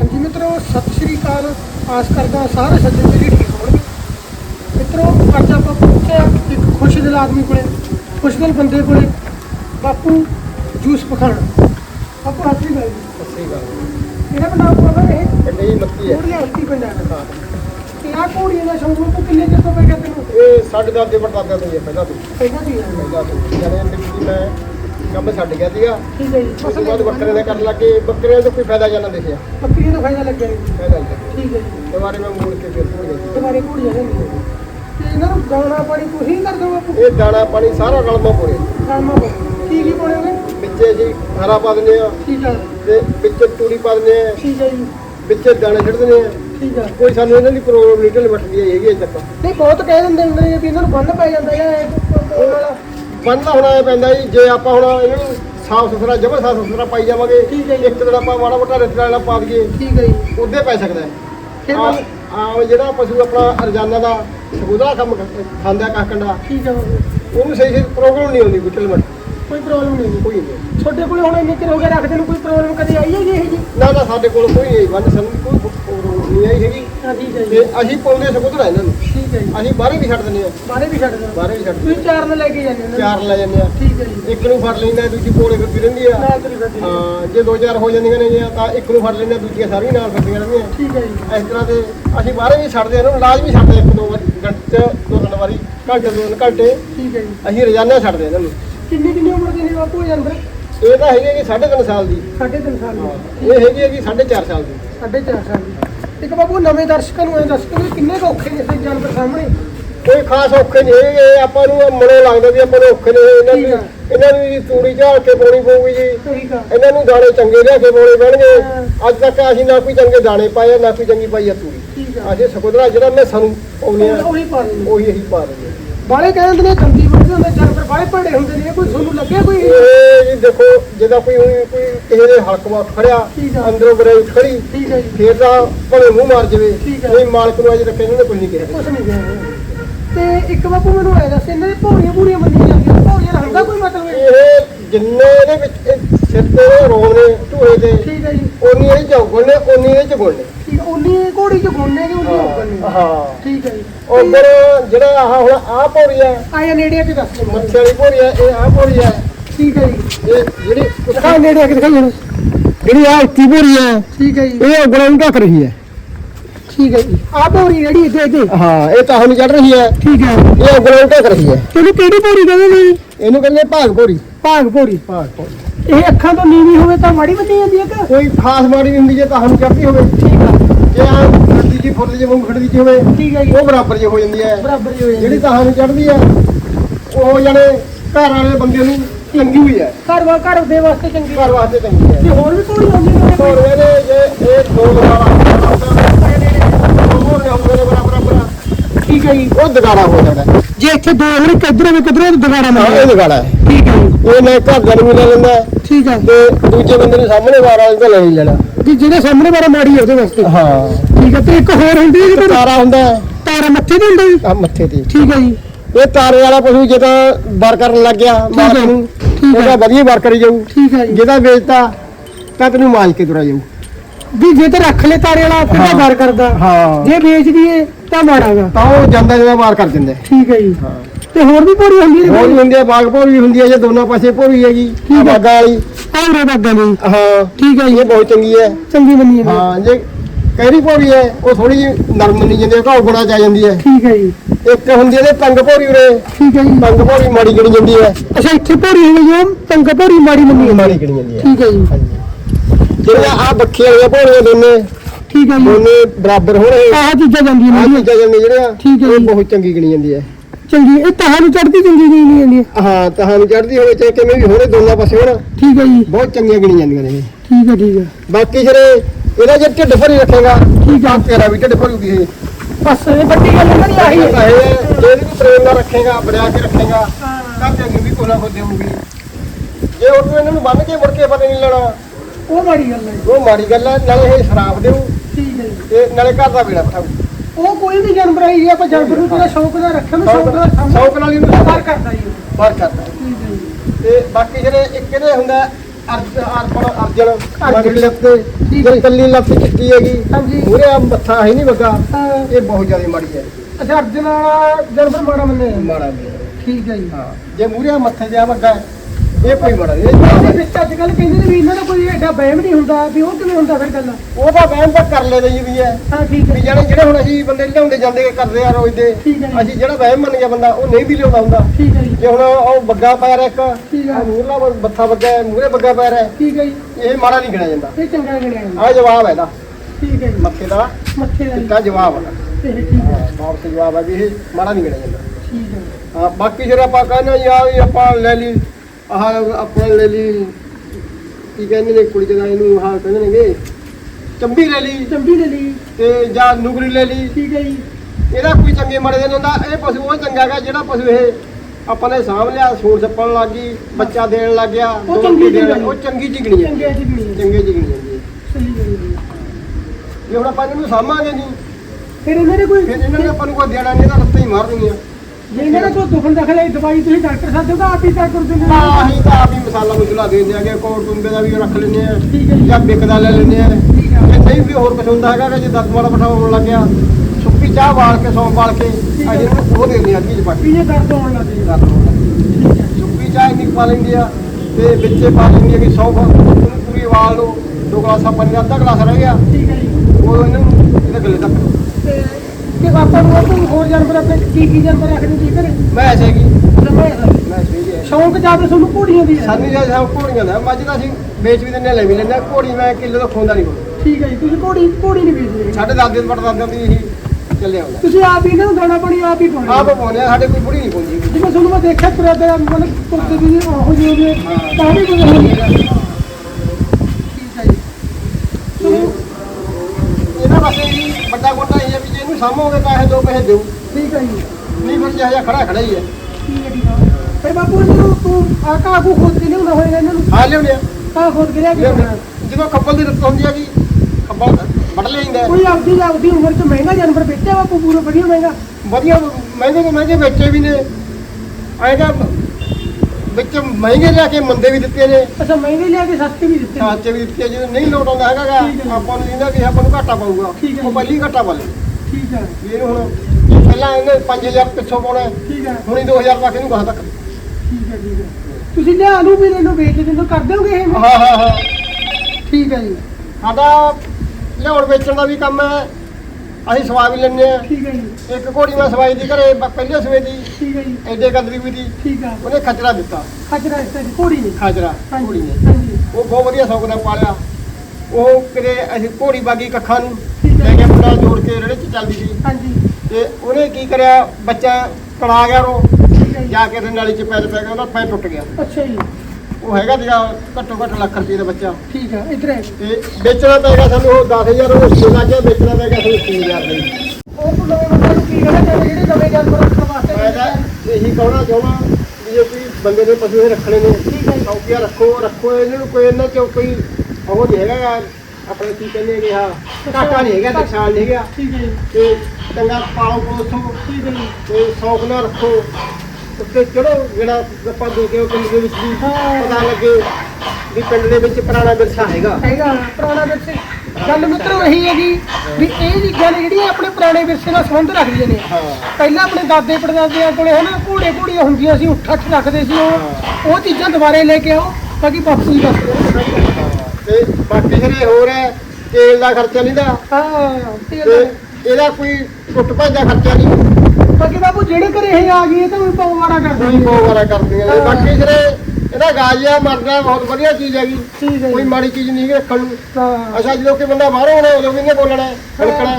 ਹਾਂਜੀ ਮਿੱਤਰੋ ਸਤਿ ਸ਼੍ਰੀ ਅਕਾਲ। ਆਸ ਕਰਦਾ ਸਾਰੇ ਸੱਜਣ ਮੇਰੇ ਠੀਕ ਹੋਣਗੇ। ਮਿੱਤਰੋ ਅੱਜ ਆਪਾਂ ਪਹੁੰਚੇ ਹਾਂ ਇੱਕ ਖੁਸ਼ ਦਿਲ ਆਦਮੀ ਕੋਲੇ ਖੁਸ਼ ਦਿਲ ਬੰਦੇ ਕੋਲੇ ਬਾਪੂ ਜੂਸ ਪਖਾਣਾ ਬਾਪੂ ਹਾਜ਼ਰੀ ਗੱਲ ਜੀ। ਸਹੀ ਗੱਲ ਇਹਦਾ ਨਾਮ ਪਤਾ ਇਹ? ਵੱਡੇ ਹੀ ਮੱਤੀ ਹੈ। ਕੋੜੀਆਂ ਹਲਕੀ ਪੰਜਾਬ ਦਾ ਤੇ ਆ ਕੋੜੀਆਂ ਦਾ ਸ਼ੌਂਕ ਨੂੰ ਤੂੰ ਕਿੰਨੇ ਚਿਰ ਤੋਂ ਪੈ ਗਿਆ ਤੈਨੂੰ? ਇਹ ਸਾਡੇ ਦਾਦੇ ਪੜਦਾਦਿਆਂ ਤੋਂ ਹੀ ਹੈ ਪਹਿਲਾਂ ਤੋਂ ਪਹਿਲਾਂ ਦੀ ਹੈ ਪਹਿਲਾਂ ਤੋਂ ਜਦ ਇਹ ਮੈਂ ਕੰਮ ਛੱਡ ਗਿਆ ਸੀਗਾ। ਠੀਕ ਹੈ ਜੀ। ਉਸ ਤੋਂ ਬਾਅਦ ਬੱਕਰੇ ਨੇ ਕਰਨ ਲੱਗੇ। ਬੱਕਰਿਆਂ ਤੋਂ ਕੋਈ ਫਾਇਦਾ ਜਾਣਾ ਦੇਖਿਆ? ਬੱਕਰੀ ਦਾ ਫਾਇਦਾ ਲੱਗਿਆ ਜੀ। ਫਾਇਦਾ ਨਹੀਂ ਠੀਕ ਹੈ ਜੀ। ਦੁਬਾਰੇ ਮੈਂ ਮੋੜ ਕੇ ਫਿਰ ਹੋ ਗਿਆ ਤੁਹਾਡੇ ਕੋੜੀਆਂ ਨੇ ਤੇ ਇਹਨਾਂ ਨੂੰ ਦਾਣਾ ਪਾਣੀ ਤੁਸੀਂ ਹੀ ਹੋ ਬਾਪੂ। ਇਹ ਦਾਣਾ ਪਾਣੀ ਸਾਰਾ ਰਲਮਾ ਪੂਰੇ ਖਾਣਾ ਕੀ ਕੀ ਪਾਉਣੇ ਵਿੱਚੇ ਅਸੀਂ ਹਰਾ ਪਾ ਦਿੰਦੇ ਆ। ਠੀਕ ਹੈ। ਤੇ ਵਿੱਚ ਤੂੜੀ ਪਾ ਦਿੰਦੇ ਆ। ਠੀਕ ਹੈ ਜੀ। ਵਿੱਚ ਦਾਣੇ ਛੱਡ ਦਿੰਦੇ ਆ। ਠੀਕ ਹੈ। ਕੋਈ ਸਾਨੂੰ ਇਹਨਾਂ ਦੀ ਪ੍ਰੋਬਲਮ ਢਿੱਲ ਮੱਠਦੀ ਹੈਗੀ ਅਜੇ ਤੱਕ ਨਹੀਂ ਬਹੁਤ ਕਹਿ ਦਿੰਦੇ ਹੁੰਦੇ ਨੇ ਵੀ ਇਹਨਾਂ ਨੂੰ ਬੰਨ ਪੈ ਜਾਂਦਾ ਹੈ ਕੋਲ ਵਾਲਾ ਬੰਨ੍ਹਣਾ ਹੋਣਾ ਇਹ ਪੈਂਦਾ ਜੀ ਜੇ ਆਪਾਂ ਹੁਣ ਇਹਨਾਂ ਸਾਫ਼ ਸੁਥਰਾ ਜਮਾ ਸਾਫ਼ ਸੁਥਰਾ ਪਾਈ ਜਾਵਾਂਗੇ ਠੀਕ ਹੈ ਜੀ। ਇੱਕ ਦਿਨ ਆਪਾਂ ਮਾੜਾ ਮੋਟਾ ਰੇਤਰਾ ਵਾਲਾ ਪਾ ਦਈਏ ਠੀਕ ਹੈ ਜੀ। ਉਹਦੇ ਪੈ ਸਕਦਾ ਹੈ। ਫਿਰ ਆ ਆ ਜਿਹੜਾ ਪਸ਼ੂ ਆਪਣਾ ਰੋਜ਼ਾਨਾ ਦਾ ਸਬੂਦਾ ਕੰਮ ਖ- ਖਾਂਦਾ ਕਾਕੰਡਾ ਠੀਕ ਹੈ। ਬਾਬੂ ਉਹਨੂੰ ਸਹੀ ਸਹੀ ਪ੍ਰੋਬਲਮ ਨਹੀਂ ਆਉਂਦੀ ਗੁੱਟਲ ਮਟ ਕੋਈ ਪ੍ਰੋਬਲਮ ਨਹੀਂ ਕੋਈ ਨਹੀਂ। ਤੁਹਾਡੇ ਕੋਲ ਹੁਣ ਇੰਨੇ ਚਿਰ ਹੋ ਗਿਆ ਰੱਖਦੇ ਨੂੰ ਕੋਈ ਪ੍ਰੋਬਲਮ ਕਦੇ ਆਈ ਹੈ ਜੀ ਇਹ ਜੀ? ਨਾ ਨਾ ਸਾਡੇ ਕੋਲ ਕੋਈ ਨਹੀਂ ਬੰਦ ਸਾਨੂੰ ਕੋਈ ਪ੍ਰੋਬਲਮ ਨਹੀਂ ਆਈ ਹੈਗੀ। ਹਾਂ ਠੀਕ ਹੈ ਤੇ ਜੀ ਅਸੀਂ ਪਾਉਂਦੇ ਸਬੂਦਾ ਇਹਨਾਂ ਨੂੰ। ਠੀਕ ਹੈ ਜੀ। ਅਸੀਂ ਬਾਹਰੇ ਵੀ ਛੱਡ ਦਿੰਦੇ ਆ ਬਾਰੇ ਵੀ ਛੱਡ ਦਿਓ ਬਾਹਰੇ ਵੀ ਛੱਡ ਦਿੰਦੇ ਤੁਸੀਂ ਚਾਰ ਨਾਲ ਲੈ ਕੇ ਜਾਂਦੇ ਹੋ ਆ। ਚਾਰ ਲੈ ਜਾਂਦੇ ਆ ਠੀਕ ਹੈ ਜੀ। ਇੱਕ ਨੂੰ ਫੜ ਲੈਂਦਾ ਦੂਜੀ ਕੋਲੇ ਫਿਰਦੀ ਰਹਿੰਦੀ ਆ। ਨਾਲ ਤੁਰੀ ਫਿਰਦੀ ਹੈ। ਜੇ ਦੋ ਚਾਰ ਹੋ ਜਾਂਦੀਆਂ ਨੇ ਤਾਂ ਇੱਕ ਨੂੰ ਫੜ ਲੈਂਦਾ ਦੂਜੀਆਂ ਸਾਰੀਆਂ ਨਾਲ ਫਿਰਦੀਆਂ ਰਹਿੰਦੀਆਂ। ਠੀਕ ਹੈ ਜੀ। ਇਸ ਤਰ੍ਹਾਂ ਦੇ ਅਸੀਂ ਬਾਹਰੇ ਵੀ ਛੱਡਦੇ ਇਹਨਾਂ ਨੂੰ ਲਾਜ਼ਮੀ ਛੱਡਦੇ ਇੱਕ ਦੋ ਵਾਰੀ ਘੰਟੇ ਚ ਦੋ ਤਿੰਨ ਵਾਰੀ ਘੰਟੇ ਦੋ ਤਿੰਨ ਘੰਟੇ। ਠੀਕ ਹੈ ਜੀ। ਅਸੀਂ ਰੋਜ਼ਾਨਾ ਛੱਡਦੇ ਇਹਨਾਂ ਨੂੰ। ਕਿੰਨੀ ਕਿੰਨੀ ਉਮਰ ਦੇ ਨੇ ਬਾਪੂ ਇਹ ਅੰਦਰ? ਇਹ ਤਾਂ ਹੈਗੀ ਹੈ ਕਿ 3.5 ਸਾਲ ਦੀ। ਸਾਢੇ ਤਿੰਨ ਸਾਲ ਦੀ। ਇਹ ਹੈਗੀ ਹੈ ਕਿ 4.5 ਸਾਲ ਦੀ। ਸਾਢੇ ਚਾਰ ਸਾਲ ਦੀ। ਇੱਕ ਬਾਪੂ ਨਵੇਂ ਦਰਸ਼ਕਾਂ ਨੂੰ ਇਹ ਦੱਸ ਕੇ ਕਿੰਨੇ ਕੁ ਔਖੇ ਨੇ ਇਸ ਜਾਨਵਰ ਸਾਹਮਣੇ? ਕੋਈ ਖਾਸ ਔਖੇ ਨਹੀਂ ਹੈਗੇ ਇਹ ਆਪਾਂ ਨੂੰ ਮਨੋਂ ਲੱਗਦਾ ਵੀ ਆਪਾਂ ਨੂੰ ਔਖੇ ਨੇ। ਇਹਨਾਂ ਠੀਕ ਨੂੰ। ਇਹਨਾਂ ਨੂੰ ਜੀ ਤੂੜੀ ਝਾੜ ਕੇ ਪਾਉਣੀ ਪਊਗੀ ਜੀ। ਠੀਕ ਆ। ਇਹਨਾਂ ਨੂੰ ਦਾਣੇ ਚੰਗੇ ਲਿਆ ਕੇ ਪਾਉਣੇ ਪੈਣਗੇ। ਅੱਜ ਤੱਕ ਅਸੀਂ ਨਾ ਕੋਈ ਚੰਗੇ ਦਾਣੇ ਪਾਏ ਆ, ਨਾ ਕੋਈ ਚੰਗੀ ਪਾਈ ਆ ਤੂੜੀ। ਠੀਕ ਆ। ਅਸੀਂ ਸਗੋਦਰਾ ਜਿਹੜਾ ਮੈਂ ਸਾਨੂੰ ਪਾਉਨੇ ਆ ਉਹੀ ਪਾ ਦਿੰਦੇ ਉਹੀ ਅਸੀਂ ਪਾ ਰਹੇ ਹਾਂ ਬਾਲੇ ਕਹਿੰਦੇ ਨੇ ਗੰਦੀ ਬੰਦੇ ਹੁੰਦੇ ਜਾਨਵਰ ਬਾਲੇ ਭੜੇ ਹੁੰਦੇ ਨੇ ਕੋਈ ਤੁਹਾਨੂੰ ਲੱਗਿਆ ਕੋਈ ਇਹ ਜੀ ਦੇਖੋ ਜਦੋਂ ਕੋਈ ਊਂ ਕੋਈ ਕਿਸੇ ਦੇ ਹੱਕ ਵਾ ਖੜਿਆ ਠੀਕ ਆ। ਅੰਦਰੋਂ ਬਰੇ ਖੜੀ ਠੀਕ ਹੈ ਜੀ ਫੇਰ ਤਾਂ ਭਲੇ ਮੂੰਹ ਮਾਰ ਜਵੇ ਠੀਕ ਆ। ਨਹੀਂ ਮਾਲਕ ਨੂੰ ਅਜੇ ਤੱਕ ਇਹਨਾਂ ਨੇ ਕੁਝ ਨਹੀਂ ਕਿਹਾ ਕੁਛ ਨਹੀਂ ਗਿਆ ਤੇ ਇੱਕ ਬਾਪੂ ਮੈਨੂੰ ਐ ਦੱਸ ਇਹਨਾਂ ਦੇ ਭੌਰੀਆਂ ਭੂਰੀਆਂ ਮੰਨੀਆਂ ਜਾਂਦੀਆਂ ਭੌਰੀਆਂ ਦਾ ਹੁੰਦਾ ਕੋਈ ਮਤਲਬ ਇਹ? ਇਹ ਜਿੰਨੇ ਇਹਦੇ ਵਿੱਚ ਇਹ ਸਿਰ ਤੇ ਰੋਮ ਨੇ ਢੂਏ ਤੇ। ਠੀਕ ਹੈ ਜੀ। ਉਨੀ ਇਹ ਚੌਗਣ ਨੇ ਉਨੀ ਇਹ ਚਗੁਣ ਨੇ। ਠੀਕ ਉਨੀ ਘੋੜੀ ਚ ਗੁੰਨੇ ਦੀ ਉਨੀ ਉੱਪਰ ਨੇ। ਹਾਂ ਠੀਕ ਹੈ ਜੀ। ਉਧਰ ਜਿਹੜਾ ਆਹ ਹੁਣ ਆਹ ਪੌੜੀ ਆ ਆਇਆ ਨੇੜੇ ਆ ਕੇ ਦੱਸ ਦਿਓ। ਵਾਲੀ ਪੌੜੀ ਆ ਇਹ ਆਹ ਪੌੜੀ ਆ ਠੀਕ ਹੈ ਜੀ। ਇਹ ਜਿਹੜੀ ਦਿਖਾ ਨੇੜੇ ਆ ਕੇ ਦਿਖਾਈ ਹੁਣ ਜਿਹੜੀ ਆ ਇੱਕੀ ਪੌੜੀ ਆ ਠੀਕ ਹੈ ਜੀ। ਇਹ ਉਗਲਾਂ ਨੂੰ ਢੱਕ ਰਹੀ ਹੈ। ਠੀਕ ਹੈ ਜੀ। ਆ ਭੌਰੀ ਜਿਹੜੀ ਇੱਥੇ ਇੱਥੇ। ਹਾਂ ਇਹ ਤਾਂ ਨੂੰ ਚੜ ਰਹੀ ਹੈ। ਠੀਕ ਹੈ। ਇਹ ਉਗਲਾਂ ਨੂੰ ਢੱਕ ਰਹੀ ਹੈ। ਤੈਨੂੰ ਕਿਹੜੀ ਭੌਰੀ ਕਹਿੰਦੇ ਨੇ ਇਹਨੂੰ ਕਹਿੰਦੇ ਭਾਗ ਪੌੜੀ ਭਾਗ ਭੌਰੀ। ਭਾਗ ਪੌੜੀ ਇਹ ਅੱਖਾਂ ਤੋਂ ਨੀਵੀਂ ਹੋਵੇ ਤਾਂ ਮਾੜੀ ਬੰਦੀ ਜਾਂਦੀ ਹੈ ਕਿ? ਕੋਈ ਖਾਸ ਮਾੜੀ ਨਹੀਂ ਹੁੰਦੀ ਜੇ ਤਾਂ ਨੂੰ ਚੜਦੀ ਹੋਵੇ। ਠੀਕ ਆ। ਜੇ ਆ ਖੜਦੀ ਜੀ ਫੁੱਲ ਜੇ ਵਾਂਗ ਖੜਦੀ ਜੀ ਹੋਵੇ ਠੀਕ ਹੈ ਜੀ। ਉਹ ਬਰਾਬਰ ਜੇ ਹੋ ਜਾਂਦੀ ਹੈ। ਬਰਾਬਰ ਹੀ ਹੋ ਜਾਂਦੀ ਜਿਹੜੀ ਤਾਂ ਨੂੰ ਚੜਦੀ ਹੈ ਉਹ ਜਾਣੇ ਘਰ ਵਾਲੇ ਬੰਦੇ ਨੂੰ ਚੰਗੀ ਹੋਈ ਹੈ। ਘਰ ਵਾ ਘਰ ਦੇ ਵਾਸਤੇ ਚੰਗੀ। ਘਰ ਵਾਸਤੇ ਚੰਗੀ ਹੈ। ਤੇ ਹੋਰ ਵੀ ਕੋਈ ਹੁੰਦੀ ਨੇ ਹੋਰ ਇਹਦੇ ਜੇ ਇਹ ਦੋ ਦਗਾੜਾ ਹੋਰ ਨੇ ਹੁੰਦੇ ਨੇ ਬਰਾਬਰ ਬਰਾਬਰ ਠੀਕ ਹੈ ਜੀ ਉਹ ਦਗਾੜਾ ਹੋ ਜਾਂਦਾ ਹੈ। ਜੇ ਇੱਥੇ ਦੋ ਹੋਰ ਕਿੱਧਰ ਹੋਵੇ ਕਿੱਧਰ ਦੁਬਾਰਾ ਹਾਂ ਮਾਰ ਇਹ ਦਗਾੜਾ ਹੈ। ਠੀਕ ਹੈ ਜੀ। ਇਹ ਨਾ ਘਰ ਦਾ ਨੂੰ ਲੈ ਲੈਂਦਾ। ਹੈ, ਠੀਕ ਹੈ। ਤੇ ਦੂਜੇ ਬੰਦੇ ਨੂੰ ਸਾਹਮਣੇ ਵਾਰ ਵਾਲੇ ਦਾ ਲੈ ਨਹੀਂ ਲੈਣਾ। ਜੀ ਜਿਹੜੇ ਸਾਹਮਣੇ ਵਾਲਾ ਮਾੜੀ ਹੈ ਉਹਦੇ ਵਾਸਤੇ। ਹਾਂ। ਠੀਕ ਹੈ ਤੇ ਇੱਕ ਹੋਰ ਹੁੰਦੀ ਹੈ ਜੀ ਤਾਰਾ ਹੁੰਦਾ ਹੈ। ਤਾਰਾ ਮੱਥੇ ਤੇ ਹੁੰਦਾ ਜੀ? ਆ ਮੱਥੇ ਤੇ। ਠੀਕ ਹੈ ਜੀ। ਇਹ ਤਾਰੇ ਵਾਲਾ ਪਸ਼ੂ ਜੇ ਤਾਂ ਵਾਰ ਕਰਨ ਲੱਗ ਗਿਆ ਮਾਲਕ ਹੈ, ਨੂੰ ਠੀਕ ਹੈ। ਉਹਦਾ ਵਧੀਆ ਵਾਰ ਕਰੀ ਜਾਊ। ਠੀਕ ਹੈ ਜੀ। ਜਿਹਦਾ ਵੇਚਤਾ ਤਾਂ ਤੈਨੂੰ ਮਾਜ ਕੇ ਤੁਰਾ ਜਾਊ। ਵੀ ਜੇ ਤੇ ਰੱਖ ਲੈ ਤਾਰੇ ਵਾਲਾ ਹਾਂ। ਵਾਰ ਕਰਦਾ। ਹਾਂ। ਜੇ ਵੇਚ ਦਈਏ ਤਾਂ ਮਾੜਾਗਾ ਤਾਂ ਉਹ ਜਾਂਦਾ ਜਿਹੜਾ ਵਾਰ ਕਰ ਦਿੰਦਾ। ਹੈ। ਠੀਕ ਹੈ ਜੀ। ਹਾਂ। ਤੇ ਹੋਰ ਵੀ ਪੂਰੀ ਹੁੰਦੀ ਹੋਰ ਵੀ ਹੈ ਹੁੰਦੀ ਹੈ ਬਾਗ ਭੋਰ ਹੁੰਦੀ ਹੈ ਜੇ ਦੋਨੋਂ ਪਾਸੇ ਭੋਰ ਹੈਗੀ ਹੈ। ਬਾਗਾ ਵਾਲੀ। ਆਉਰੇ ਬਾਗਾ ਜੀ। ਹਾਂ। ਠੀਕ ਹੈ ਇਹ ਬਹੁਤ ਚੰਗੀ ਹੈ। ਚੰਗੀ ਬੰਨੀ ਹੈ ਹਾਂ ਜੇ ਕਹਿਰੀ ਭੋਰੀ ਹੈ ਉਹ ਥੋੜੀ ਜਿਹੀ ਨਰਮ ਨਹੀਂ ਜਾਂਦੀ ਘਾਉ ਗੁਣਾ ਚ ਆ ਜਾਂਦੀ ਹੈ। ਠੀਕ ਹੈ ਜੀ। ਇੱਕ ਹੁੰਦੀ ਹੈ ਤੇ ਤੰਗ ਭੋਰੀ ਉਰੇ। ਠੀਕ ਹੈ ਜੀ। ਤੰਗ ਭੋਰੀ ਮਾੜੀ ਗਿਣੀ ਜਾਂਦੀ ਹੈ। ਅੱਛਾ ਇੱਥੇ ਭੋਰੀ ਹੋਈ ਜੋ ਤੰਗ ਭੋਰੀ ਮਾੜੀ ਮੰਨੀ ਹੈ। ਮਾੜੀ ਗਿਣੀ ਜਾਂਦੀ ਹੈ। ਠੀਕ ਹੈ ਜੀ। ਜਿਹੜੀਆਂ ਆ ਬੱਖੀ ਵਾਲੀਆਂ ਭੋਰੀਆਂ ਦੋਨੇ। ਠੀਕ ਹੈ ਜੀ। ਦੋਨੇ ਬਰਾਬਰ ਹੋਣੇ। ਆਹ ਚੀਜ਼ਾਂ ਜਾਂਦੀਆਂ ਆ ਨੇ ਚੀਜ਼ਾਂ ਜਿਹੜੀਆਂ ਠੀਕ ਹੈ ਜੀ। ਬਹੁਤ ਚੰਗੀ ਗਿਣੀ ਜਾਂਦੀ ਹੈ ਚੰਗੀ ਇਹ ਤਾਹਾਂ ਨੂੰ ਚੜਦੀ ਚੰਗੀ ਨਹੀਂ ਨਹੀਂ ਜਾਂਦੀ ਹਾਂ ਤੁਹਾਨੂੰ ਚੜਦੀ ਹੋਵੇ ਚਾਹੇ ਕਿਵੇਂ ਵੀ ਹੋਣੇ ਦੋਨਾਂ ਪਾਸੇ ਹੋਣ। ਠੀਕ ਹੈ ਜੀ। ਬਹੁਤ ਚੰਗੀਆਂ ਗਿਣੀ ਜਾਂਦੀਆਂ ਨੇ ਇਹ। ਠੀਕ ਹੈ ਠੀਕ ਹੈ ਬਾਕੀ ਜਿਹੜੇ ਇਹਦਾ ਜੇ ਢਿੱਡ ਭਰੀ ਰੱਖੇਗਾ ਠੀਕ ਆ। ਤੇਰਾ ਵੀ ਢਿੱਡ ਭਰੂਗੀ ਇਹ। ਬਸ ਇਹ ਵੱਡੀ ਗੱਲ ਦੀ ਆਹੀ ਤਾਂ ਹੈ ਇਹ ਹੈ, ਜੇ ਇਹਨੂੰ ਪ੍ਰੇਮ ਨਾਲ ਰੱਖੇਗਾ ਬੜਿਆ ਕੇ ਰੱਖੇਗਾ ਤਾਂ ਚੰਗੀ ਵੀ ਕੋਲਾ ਖੋਦੇ ਹੋਊਗੀ ਜੇ ਉਹ ਤੂੰ ਇਹਨਾਂ ਨੂੰ ਬੰਨ ਕੇ ਮੁੜ ਕੇ ਪਤਾ ਨਹੀਂ ਲੈਣਾ ਉਹ ਮਾੜੀ ਗੱਲ ਹੈ। ਜੀ। ਉਹ ਮਾੜੀ ਗੱਲ ਹੈ ਨਾਲੇ ਇਹ ਸ਼ਰਾਬ ਦੇਊ ਠੀਕ ਹੈ ਜੀ। ਤੇ ਨਾਲੇ ਘਰ ਦਾ ਬੇੜਾ ਬਿਠਾਊ ਉਹ ਕੋਈ ਵੀ ਜਾਨਵਰ ਆਈ ਆਪਾਂ ਜਾਨਵਰ ਨੂੰ ਜਿਹੜਾ ਸ਼ੌਕ ਦਾ ਰੱਖਿਆ ਨਾ ਸ਼ੌਕ ਦਾ ਸ਼ੌਕ ਨਾਲ ਹੀ ਉਹਨੂੰ ਬਾਹਰ ਕਰਦਾ ਜੀ। ਬਾਹਰ ਕਰਦਾ। ਠੀਕ ਹੈ ਜੀ। ਤੇ ਬਾਕੀ ਜਿਹੜੇ ਇੱਕ ਇਹਦੇ ਹੁੰਦਾ ਅਰਜ ਅਰਪਣ ਅਰਜਨ ਅਰਜਨ। ਮਗਲੀ ਲੱਤੇ ਠੀਕ ਜਿਹੜੀ ਕੱਲੀ ਲੱਤ ਚਿੱਟੀ ਹੈਗੀ ਹਾਂਜੀ। ਮੂਰੇ ਆ ਮੱਥਾ ਹੈ ਨਹੀਂ ਵੱਗਾ। ਹਾਂ। ਇਹ ਬਹੁਤ ਜ਼ਿਆਦਾ ਮਾੜੀ ਹੈ। ਅੱਛਾ ਅਰਜਨ ਵਾਲਾ ਜਾਨਵਰ ਮਾੜਾ ਮੰਨੇ ਮਾੜਾ ਵੀ ਹੈ। ਠੀਕ ਹੈ ਜੀ। ਹਾਂ। ਜੇ ਮੂਰੇ ਮੱਥੇ ਤੇ ਆ ਵੱਗਾ ਹੈ, ਇਹ ਕੋਈ ਮਾੜਾ ਨਹੀਂ। ਉਹਦੇ ਇਹ ਵਿੱਚ ਅੱਜ ਕੱਲ ਕਹਿੰਦੇ ਨੇ ਵੀ ਇਹਨਾਂ ਦਾ ਕੋਈ ਐਡਾ ਵਹਿਮ ਨਹੀਂ ਹੁੰਦਾ ਵੀ ਉਹ ਕਿਵੇਂ ਹੁੰਦਾ ਫਿਰ ਗੱਲ। ਉਹਦਾ ਵਹਿਮ ਤਾਂ ਕਰ ਲੈਦੇ ਜੀ ਵੀ ਹੈ। ਹਾਂ ਠੀਕ ਵੀ ਹੈ ਜਿਹੜੇ ਜਿਹੜੇ ਹੁਣ ਅਸੀਂ ਬੰਦੇ ਲਿਆਉਂਦੇ ਜਾਂਦੇ ਕਰਦੇ ਆ ਰੋਜ਼ ਦੇ ਠੀਕ ਹੈ ਜੀ। ਅਸੀਂ ਜਿਹੜਾ ਵਹਿਮ ਮੰਨ ਗਿਆ ਬੰਦਾ ਉਹ ਨਹੀਂ ਵੀ ਲਿਆਉਂਦਾ ਹੁੰਦਾ। ਠੀਕ ਹੈ ਜੀ। ਜੇ ਹੁਣ ਉਹ ਬੱਗਾ ਪੈਰ ਇੱਕ ਠੀਕ ਹੈ। ਮੂਰਲਾ ਬੱਥਾ ਬੱਗਾ ਹੈ ਮੂਰੇ ਬੱਗਾ ਪੈਰ ਹੈ। ਠੀਕ ਹੈ ਜੀ। ਇਹ ਮਾੜਾ ਨਹੀਂ ਗਿਣਿਆ ਜਾਂਦਾ। ਇਹ ਚੰਗਾ ਗਿਣਿਆ ਜਾਂਦਾ। ਆਹ ਜਵਾਬ ਹੈ ਇਹਦਾ। ਠੀਕ ਹੈ ਜੀ। ਮੱਥੇ ਦਾ ਮੱਥੇ ਦਾ ਜੀ। ਸਿੱਧਾ ਜਵਾਬ ਹੈ। ਇਹ ਠੀਕ ਹੈ। ਬਾਪ ਤੇ ਜਵਾਬ ਹੈ ਵੀ ਇਹ ਮਾੜਾ ਨਹੀਂ ਗਿਣਿਆ ਜਾਂਦਾ। ਠੀਕ ਹੈ। ਹਾਂ ਬਾਕੀ ਜਿਹੜਾ ਆਪਾਂ ਕਹਿੰਦੇ ਯਾਰ ਵੀ ਆਪਾਂ ਲੈ ਲਈ। ਆਹ ਆਪਾਂ ਲੈ ਲਈ ਕੀ ਕਹਿੰਦੇ ਨੇ ਕੁੜੀ ਦਾ ਇਹਨੂੰ ਆਹ ਕਹਿੰਦੇ ਨੇਗੇ ਚੰਬੀ ਲੈ ਲਈ। ਚੰਬੀ ਲੈ ਲਈ। ਤੇ ਜਾਂ ਨੁਗਰੀ ਲੈ ਲਈ। ਠੀਕ ਹੈ ਜੀ। ਇਹਦਾ ਕੋਈ ਚੰਗੇ ਮਾੜੇ ਦਿਨ ਹੁੰਦਾ ਇਹ ਪਸ਼ੂ ਉਹ ਚੰਗਾ ਹੈਗਾ ਜਿਹੜਾ ਪਸ਼ੂ ਇਹ ਆਪਾਂ ਨੇ ਸਾਂਭ ਲਿਆ ਸੂਰ ਛੱਪਣ ਲੱਗ ਗਈ ਬੱਚਾ ਦੇਣ ਲੱਗ ਗਿਆ ਉਹ ਚੰਗੀ ਚਿਗਣੀ। ਉਹ ਚੰਗੀ ਚਿਗਣੀ ਹੈ। ਚੰਗੇ ਨਹੀਂ ਚੰਗੇ ਚਿਗਣੀ ਹੈ। ਸਹੀ ਹੈ ਜੇ। ਹੁਣ ਆਪਾਂ ਇਹਨੂੰ ਸਾਂਭਾਂਗੇ ਨਹੀਂ ਫਿਰ ਇਹਨਾਂ ਦੇ ਕੋਈ ਫਿਰ ਇਹਨਾਂ ਨੇ ਆਪਾਂ ਨੂੰ ਕੋਈ ਦੇਣਾ ਨਹੀਂ ਇਹਦਾ ਰਸਤੇ ਹੀ ਮਾਰ ਇਹਨਾਂ ਦਾ ਕੋਈ ਦੁਖਣ ਦਖਲ ਹੈ ਦਵਾਈ ਤੁਸੀਂ ਡਾਕਟਰ ਸਾਹਿਬ ਦਾ ਆਪ ਹੀ ਤੈਅ ਕਰ ਦਿੰਦੇ ਤਾਂ ਹੋ ਅਸੀਂ ਤਾਂ ਆਪ ਹੀ ਮਸਾਲਾ ਮੁਸਲਾ ਦੇ ਦਿੰਦੇ ਆਗੇ ਕੋਟ ਟੁੰਬੇ ਦਾ ਵੀ ਰੱਖ ਲੈਂਦੇ ਆ ਠੀਕ ਹੈ ਜੀ। ਜਾਂ ਬਿਕਦਾ ਲੈ ਲੈਂਦੇ ਆ ਹੈ। ਜੇ ਨਹੀਂ ਵੀ ਹੋਰ ਕੁਝ ਹੁੰਦਾ ਹੈਗਾ ਜੇ ਦਰਦ ਵਾਲਾ ਬਿਠਾਉਣ ਲੱਗ ਗਿਆ ਸੁੱਕੀ ਚਾਹ ਵਾਲ ਕੇ ਸੌਂਫ ਵਾਲ ਕੇ ਅਸੀਂ ਉਹ ਦੇ ਦਿੰਦੇ ਆ ਕੀ ਪਾ ਕੇ। ਵੀ ਇਹ ਦਰਦ ਹੋਣ ਲੱਗ ਜਾਏਗਾ ਦਰਦ ਹੋਣ ਲੱਗ ਹੈ। ਸੁੱਕੀ ਚਾਹ ਇੰਨੀ ਕੁ ਪਾ ਲੈਂਦੀ ਆ ਤੇ ਵਿੱਚੇ ਪਾ ਲੈਂਦੀ ਆ ਕਿ ਉਹਨੂੰ ਪੂਰੀ ਵਾਲ ਨੂੰ ਦੋ ਗਲਾਸਾਂ ਪਾਣੀ ਦਾ ਅੱਧਾ ਗਲਾਸ ਰਹਿ ਗਿਆ। ਠੀਕ ਹੈ ਜੀ। ਉਹ ਇਹਨਾਂ ਇਹਦੇ ਗੱਲੇ ਤੱਕ। ਤੇ ਕਿ ਆਪਾਂ ਨੂੰ ਕੋਈ ਹੋਰ ਜਾਨਵਰ ਆਪਣੇ ਕੀ ਕੀ ਜਾਨਵਰ ਰੱਖਦੇ ਜੀ ਘਰੇ? ਮੈਂ ਐਸੇ ਕੀ ਜਮੇ ਮੈਂ ਸਵੇਰੇ ਆਇਆ। ਸ਼ੌਂਕ ਜ਼ਿਆਦਾ ਤੁਹਾਨੂੰ ਘੋੜੀਆਂ ਦੀ ਹੈ। ਸਾਨੂੰ ਜਾਂ ਸਭ ਘੋੜੀਆਂ ਦਾ। ਮੱਝ ਦਾ ਅਸੀਂ ਵੇਚ ਵੀ ਦਿੰਦੇ ਹਾਂ, ਲੈ ਵੀ ਲੈਂਦੇ ਹਾਂ। ਘੋੜੀ ਮੈਂ ਕਿਲੋ ਦਾ ਖੋਂਦਾ ਨਹੀਂ ਕੋਈ। ਠੀਕ ਹੈ ਜੀ ਤੁਸੀਂ ਘੋੜੀ ਘੋੜੀ ਨਹੀਂ ਵੇਚਦੇ ਸਾਡੇ ਦਾਦੇ ਦੇ ਪੜਦਾਦਿਆਂ ਦੀ ਇਹੀ ਚੱਲਿਆ ਹੁੰਦਾ। ਤੁਸੀਂ ਆਪ ਹੀ ਇਹਨਾਂ ਨੂੰ ਦਾਣਾ ਪਾਣੀ ਆਪ ਹੀ ਪਾਉਣਾ ਆਪ ਪਾਉਂਦੇ ਆ ਸਾਡੇ ਕੋਈ ਬੁੜੀ ਨਹੀਂ ਪਾਉਂਦੀ। ਜਿਵੇਂ ਤੁਹਾਨੂੰ ਮੈਂ ਦੇਖਿਆ ਤੁਰਿਆ ਤੇ ਮਤਲਬ ਕੁੱਤੇ ਦੀ ਉਹ ਜਿਹੀ। ਤਾਂ ਵੀ ਕੋਈ ਨਹੀਂ ਠੀਕ ਹੈ ਜੀ ਚਲੋ, ਇਹਦਾ ਬਸ ਇਹ ਜੀ ਵੱਡਾ ਗੋਟਾ ਇਹ ਹੈ ਵੀ ਜੇ ਇਹਨੂੰ ਸਾਂਭੋਗੇ ਇਹ ਦੋ ਪੈਸੇ ਦਿਓ ਠੀਕ ਹੈ ਜੀ। ਨਹੀਂ ਫਿਰ ਜਿਹਾ ਜਿਹਾ ਖੜਾ ਖੜਾ ਹੀ ਹੈ। ਠੀਕ ਹੈ ਠੀਕ ਹੈ। ਫਿਰ ਬਾਪੂ ਜੀ ਨੂੰ ਤੂੰ ਆ ਕਾਹੂ ਖੋਦ ਕੇ ਲਿਆਉਣਾ ਹੋਏਗਾ ਇਹਨਾਂ ਨੂੰ? ਆ ਲਿਆਉਂਦੇ ਆ। ਕਾਹ ਖੋਦ ਕੇ ਲਿਆ ਕੇ ਲਿਆਉਂਦੇ? ਆ। ਜਦੋਂ ਖੱਬਲ ਦੀ ਰੁੱਤ ਹੁੰਦੀ ਹੈਗੀ ਖੱਬਲ ਵੱਢ ਲਿਆਂਦਾ ਕੋਈ ਆਪਦੀ ਆਪਦੀ ਉਮਰ ਚ ਮਹਿੰਗਾ ਜਾਨਵਰ ਵੇਚਿਆ ਬਾਪੂ ਪੂਰਾ ਵਧੀਆ ਮਹਿੰਗਾ? ਵਧੀਆ ਮਹਿੰਗੇ ਤੋਂ ਮਹਿੰਗੇ ਵੇਚੇ ਵੀ ਨੇ। ਆਏਗਾ ਵਿੱਚ ਮਹਿੰਗੇ ਲਿਆ ਕੇ ਮੰਦੇ ਵੀ ਦਿੱਤੇ ਨੇ। ਅੱਛਾ ਮਹਿੰਗੇ ਲਿਆ ਕੇ ਸਸਤੇ ਵੀ ਦਿੱਤੇ ਨੇ। ਸਾਚੇ ਵੀ ਦਿੱਤੇ ਜਦੋਂ ਨਹੀਂ ਲੋਟ ਆਉਂਦਾ ਹੈਗਾ ਗਾ, ਠੀਕ ਹੈ। ਆਪਾਂ ਨੂੰ ਇਹਦਾ ਵੀ ਆਪਾਂ ਨੂੰ ਘਾਟਾ ਪਊਗਾ। ਠੀਕ ਹੈ। ਉਹ ਪਹਿਲੀ ਘਾਟਾ ਪਾ ਲੈ ਠੀਕ ਹੈ। ਵੀ ਇਹਨੂੰ ਹੁਣ ਪਹਿਲਾਂ ਇਹਨੇ 5000 ਪਿੱਛੋਂ ਪਾਉਣਾ ਹੈ, ਠੀਕ ਹੈ। ਹੁਣ ਹੀ 2000 ਤੱਕ ਇਹਨੂੰ ਗਾਹ ਤੱਕ। ਠੀਕ ਹੈ ਠੀਕ ਹੈ। ਤੁਸੀਂ ਲਿਆ ਨੂੰ ਵੀ ਇਹਨੂੰ ਵੇਚ ਦਿੰਦੇ ਕਰ ਦਿਓਗੇ ਇਹ ਹਾਂ ਹਾਂ ਹਾਂ। ਠੀਕ ਹੈ ਜੀ। ਸਾਡਾ ਲਿਆਉਣ ਵੇਚਣ ਦਾ ਵੀ ਕੰਮ ਹੈ। ਅਸੀਂ ਸਵਾ ਵੀ ਲੈਂਦੇ ਆ ਠੀਕ ਹੈ ਜੀ। ਇੱਕ ਘੋੜੀ ਮੈਂ ਸਵਾਈ ਦੀ ਘਰੇ ਪਹਿਲੇ ਸਵੇ ਦੀ। ਠੀਕ ਹੈ ਜੀ। ਐਡੇ ਕਦਰੀ ਵੀ ਦੀ। ਠੀਕ ਹੈ। ਉਹਨੇ ਖਚਰਾ ਦਿੱਤਾ। ਖਚਰਾ ਇਸ ਤੇ ਘੋੜੀ ਨਹੀਂ ਖਾਜਰਾ ਘੋੜੀ ਨੇ। ਉਹ ਬਹੁਤ ਵਧੀਆ ਸੌਕ ਦਾ ਪਾਲਿਆ ਉਹ ਕਿਤੇ ਅਸੀਂ ਘੋੜੀ ਬਾਗੀ ਕੱਖਾਂ ਨੂੰ ਮੁੰਡਾ ਜੋੜ ਕੇ ਰੜੇ ਚ ਚੱਲਦੀ ਸੀ। ਹਾਂਜੀ। ਤੇ ਉਹਨੇ ਕੀ ਕਰਿਆ? ਬੱਚਾ ਕੜਾ ਗਿਆ ਰੋ ਜੀ। ਕੇ ਤੇ ਨਾਲੀ ਚ ਪੈਰ ਪੈ ਗਿਆ ਉਹਦਾ ਪੈਰ ਟੁੱਟ ਗਿਆ। ਅੱਛਾ ਜੀ। ਉਹ ਹੈਗਾ ਸੀਗਾ ਘੱਟੋ ਘੱਟ ਲੱਖ ਰੁਪਏ ਦਾ ਬੱਚਾ। ਠੀਕ ਹੈ ਇਧਰ ਹੈ ਤੇ ਵੇਚਣਾ ਪਏਗਾ ਸਾਨੂੰ ਉਹ 10000 ਉਹ ਛੇ ਲੱਗ ਗਿਆ ਵੇਚਣਾ ਪਏਗਾ ਸਾਨੂੰ 3000 ਦੇ ਉਹ ਤੋਂ ਨਵੇਂ ਬੰਦੇ ਨੂੰ ਕੀ ਕਹਿਣਾ ਚਾਹੀਦਾ ਜਿਹੜੇ ਨਵੇਂ ਜਾਨਵਰ ਰੱਖਣ ਵਾਸਤੇ ਮੈਂ ਤਾਂ ਇਹੀ ਕਹਿਣਾ ਚਾਹੁੰਦਾ ਵੀ ਜੇ ਕੋਈ ਬੰਦੇ ਦੇ ਪਸ਼ੂ ਰੱਖਣੇ ਨੇ ਠੀਕ ਹੈ ਸੌਕੀਆ ਰੱਖੋ ਰੱਖੋ ਇਹਨਾਂ ਨੂੰ ਕੋਈ ਇਹਨਾਂ ਚੋਂ ਕੋਈ ਉਹ ਨਹੀਂ ਹੈਗਾ ਆਪਣੇ ਕੀ ਕਹਿੰਦੇ ਹੈਗੇ ਹਾਂ ਘਾਟਾ ਨਹੀਂ ਹੈਗਾ ਨੁਕਸਾਨ ਨਹੀਂ ਹੈਗਾ। ਠੀਕ ਹੈ ਜੀ। ਤੇ ਚੰਗਾ ਪਾਲੋ ਪੋਸੋ ਠੀਕ ਹੈ ਜੀ। ਤੇ ਸ਼ੌਕ ਨਾਲ ਰੱਖੋ। ਉੱਤੇ ਚਲੋ ਜਿਹੜਾ ਆਪਾਂ ਦੇਖੇ ਉਹ ਪਿੰਡ ਦੇ ਵਿੱਚ ਵੀ ਹਾਂ। ਪਤਾ ਲੱਗੇ ਵੀ ਪਿੰਡ ਦੇ ਵਿੱਚ ਪੁਰਾਣਾ ਵਿਰਸਾ ਹੈਗਾ। ਹੈਗਾ ਪੁਰਾਣਾ ਵਿਰਸੇ। ਗੱਲ ਮਿੱਤਰੋ ਇਹੀ ਹੈਗੀ ਵੀ ਇਹ ਚੀਜ਼ਾਂ ਨੇ ਜਿਹੜੀਆਂ ਆਪਣੇ ਪੁਰਾਣੇ ਵਿਰਸੇ ਨਾਲ ਸੰਬੰਧ ਰੱਖਦੀਆਂ ਨੇ। ਹਾਂ। ਪਹਿਲਾਂ ਆਪਣੇ ਦਾਦੇ ਪੜਦਾਦਿਆਂ ਕੋਲੇ ਹਨਾ ਘੋੜੇ ਘੋੜੀਆਂ ਹੁੰਦੀਆਂ ਸੀ ਉੱਠ ਰੱਖਦੇ ਸੀ ਉਹ। ਉਹ ਚੀਜ਼ਾਂ ਦੁਬਾਰੇ ਲੈ ਕੇ ਆਓ ਬਾਕੀ ਬਾਪੂ ਜੀ ਦੱਸਦੇ ਤੇ ਬਾਕੀ ਜਿਹੜੇ ਹੋਰ ਹੈ ਤੇਲ ਦਾ ਖਰਚਾ ਨਹੀਂ ਦਾ। ਹਾਂ ਤੇ ਤੇ ਇਹਦਾ ਕੋਈ ਟੁੱਟ ਭੱਜ ਦਾ ਖਰਚਾ ਨਹੀਂ ਬਾਕੀ ਬਾਪੂ ਜਿਹੜੇ ਘਰੇ ਇਹ ਆ ਗਏ ਤਾਂ ਵੀ ਪਾਉ ਵਾਰਾ ਕਰ ਕੋਈ ਦਿੰਦੇ ਬਹੁਤ ਵਾਰਾ ਕਰਦੀਆਂ ਨੇ ਬਾਕੀ ਜਿਹੜੇ ਇਹਦਾ ਗਾਜਿਆ ਮਰਦਾ ਬਹੁਤ ਵਧੀਆ ਚੀਜ਼ ਹੈਗੀ। ਠੀਕ ਹੈ ਕੋਈ। ਮਾੜੀ ਚੀਜ਼ ਨਹੀਂ ਹੈਗੀ ਰੱਖਣ ਨੂੰ। ਹਾਂ। ਅੱਛਾ ਜਦੋਂ ਕਿ ਬੰਦਾ ਬਾਹਰੋਂ ਆਉਣਾ ਉਦੋਂ ਵੀ ਨਹੀਂ ਬੋਲਣਾ ਹਲਕਣਾ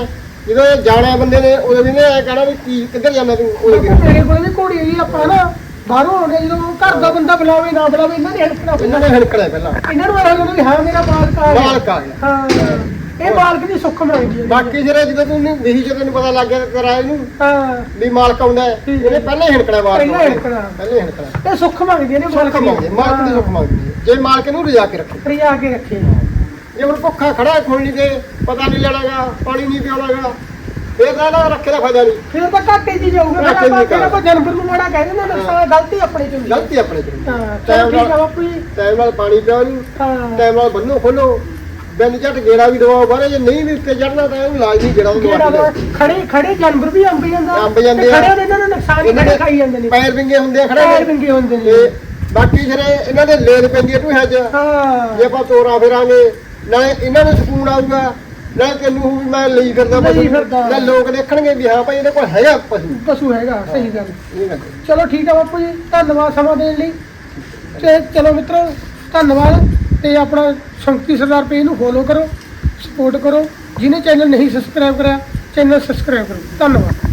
ਜਦੋਂ ਇਹ ਜਾਣਾ ਬੰਦੇ ਨੇ ਉਦੋਂ ਵੀ ਨਹੀਂ ਕਹਿਣਾ ਵੀ ਕੀ ਕਿੱਧਰ ਜਾਂਦਾ ਤੂੰ ਉਦੋਂ ਵੀ ਮੇਰੇ ਕੋਲ ਵੀ ਘੋੜੀ ਹੈਗੀ ਆਪਾਂ ਨਾ। ਬਾਹਰੋਂ ਆਉਂਦੇ ਜਦੋਂ ਘਰ ਦਾ ਬੰਦਾ ਬੁਲਾਵੇ ਨਾ ਬੁਲਾਵੇ ਇਹਨਾਂ ਨੇ ਹਲਕਣਾ ਇਹਨਾਂ ਨੇ ਹਲਕਣਾ ਪਹਿਲਾਂ। ਇਹਨਾਂ ਨੂੰ ਇਹ ਵੀ ਹਾਂ ਮੇਰਾ ਬਾਲਕ ਆ ਗਿਆ। ਮਾਲਕ ਆ ਗਿਆ। ਹਾਂ ਇਹ ਬਾਲਕ ਦੀ ਸੁੱਖ ਮੰਗਦੀ ਹੈ। ਬਾਕੀ ਜਿਹੜੇ ਜਦੋਂ ਤੂੰ ਨਹੀਂ ਜਦੋਂ ਤੈਨੂੰ ਪਤਾ ਲੱਗ ਗਿਆ ਤੇਰਾ ਇਹਨੂੰ ਹਾਂ। ਵੀ ਮਾਲਕ ਆਉਂਦਾ ਹੈ ਹੈ। ਇਹਨੇ ਪਹਿਲਾਂ ਹੀ ਹਲਕਣਾ ਬਾਹਰ ਪਹਿਲਾਂ ਹੀ ਹਲਕਣਾ। ਪਹਿਲਾਂ ਹੀ ਹਲਕਣਾ ਇਹ ਸੁੱਖ ਮੰਗਦੀ ਨੇ ਸੁੱਖ ਮੰਗਦੇ ਮਾਲਕ ਦੀ ਸੁੱਖ ਮੰਗਦੀ ਹੈ। ਜੇ ਮਾਲਕ ਨੂੰ ਰਜਾ ਕੇ ਰੱਖੇ। ਰਿਆ ਕੇ ਰੱਖੇ। ਜੇ ਹੁਣ ਭੁੱਖਾ ਖੜਾ ਖੋਲਣੀ ਤੇ ਪਤਾ ਨਹੀਂ ਲੈਣਾਗਾ ਪਾਣੀ ਨਹੀਂ ਪਿਆਉਣਾਗਾ। ਫੇਰ ਤਾਂ ਨਾ ਰੱਖੇ ਦਾ ਫਾਇਦਾ ਨਹੀਂ। ਫਿਰ ਤਾਂ ਘਾਟੇ ਦੀ ਜਾਊਗਾ ਫਿਰ ਘਾਟੇ ਦੀ ਆਪਾਂ ਕਿਹੜਾ ਜਾਊਗਾ। ਕੋਈ ਜਾਨਵਰ ਨੂੰ ਮਾੜਾ ਕਹਿ ਦਿੰਦੇ ਨੁਕਸਾਨ ਗਲਤੀ ਆਪਣੇ ਚ ਹੁੰਦੀ ਹੈ ਗਲਤੀ ਆਪਣੇ ਤੇ ਹਾਂ ਚਲੋ ਠੀਕ ਆ ਬਾਪੂ ਜੀ। ਟਾਈਮ ਨਾਲ ਪਾਣੀ ਪਿਓ ਨੂੰ ਹਾਂ। ਟਾਈਮ ਨਾਲ ਬੰਨੋ ਖੋਲੋ। ਬਿੰਦ ਝਟ ਗੇੜਾ ਵੀ ਦਵਾਓ ਬਾਰੇ ਜੇ ਨਹੀਂ ਵੀ ਉੱਤੇ ਚੜਨਾ ਤਾਂ ਇਹਨੂੰ ਲਾਜ਼ਮੀ ਗੇੜਾ ਕਿਹੜਾ ਦਵਾ ਵਾ, ਖੜੇ ਖੜੇ ਜਾਨਵਰ ਵੀ ਅੰਬ ਜਾਂਦਾ। ਅੰਬ ਜਾਂਦੇ ਤੇ ਆ। ਖੜੇ ਦੇ ਇਹਨਾਂ ਨੂੰ ਨੁਕਸਾਨ ਇਹਨਾਂ ਖੜੇ ਦੇ ਖਾਈ ਜਾਂਦੇ ਨੇ। ਪੈਰ ਵਿੰਗੇ ਹੁੰਦੇ ਆ ਖੜੇ ਪੈਰ ਨੇ। ਵਿੰਗੇ ਹੁੰਦੇ ਨੇ। ਤੇ ਬਾਕੀ ਇਹਨਾਂ ਦੇ ਲੇਨ ਪੈਂਦੀ ਹੈ ਟੂਹਾਂ 'ਚ ਹਾਂ। ਜੇ ਆਪਾਂ ਤੋਰਾ ਫੇਰਾਂਗੇ ਨਾਲੇ ਇਹਨਾਂ ਨੂੰ ਸਕੂਨ ਆਊਗਾ ਨਾਲੇ ਤੈਨੂੰ ਵੀ ਮੈਂ ਲਈ ਫਿਰਦਾ ਲਈ ਫਿਰਦਾ। ਨਾਲੇ ਲੋਕ ਦੇਖਣਗੇ ਵੀ ਹਾਂ ਭਾਈ ਇਹਦੇ ਕੋਲ ਹੈਗਾ ਪਸ਼ੂ। ਪਸ਼ੂ ਹੈਗਾ ਸਹੀ ਗੱਲ। ਇਹ ਗੱਲ। ਚਲੋ ਠੀਕ ਆ ਬਾਪੂ ਜੀ ਧੰਨਵਾਦ ਸਮਾਂ ਦੇਣ ਲਈ। ਤੇ ਚਲੋ ਮਿੱਤਰੋ ਧੰਨਵਾਦ। ਤੇ ਆਪਣਾ ਸ਼ੌਂਕੀ ਸਰਦਾਰ ਪੇਜ ਨੂੰ ਫੋਲੋ ਕਰੋ ਸਪੋਰਟ ਕਰੋ। ਜਿਹਨੇ ਚੈਨਲ ਨਹੀਂ ਸਬਸਕ੍ਰਾਈਬ ਕਰਿਆ ਚੈਨਲ ਸਬਸਕ੍ਰਾਈਬ ਕਰੋ। ਧੰਨਵਾਦ।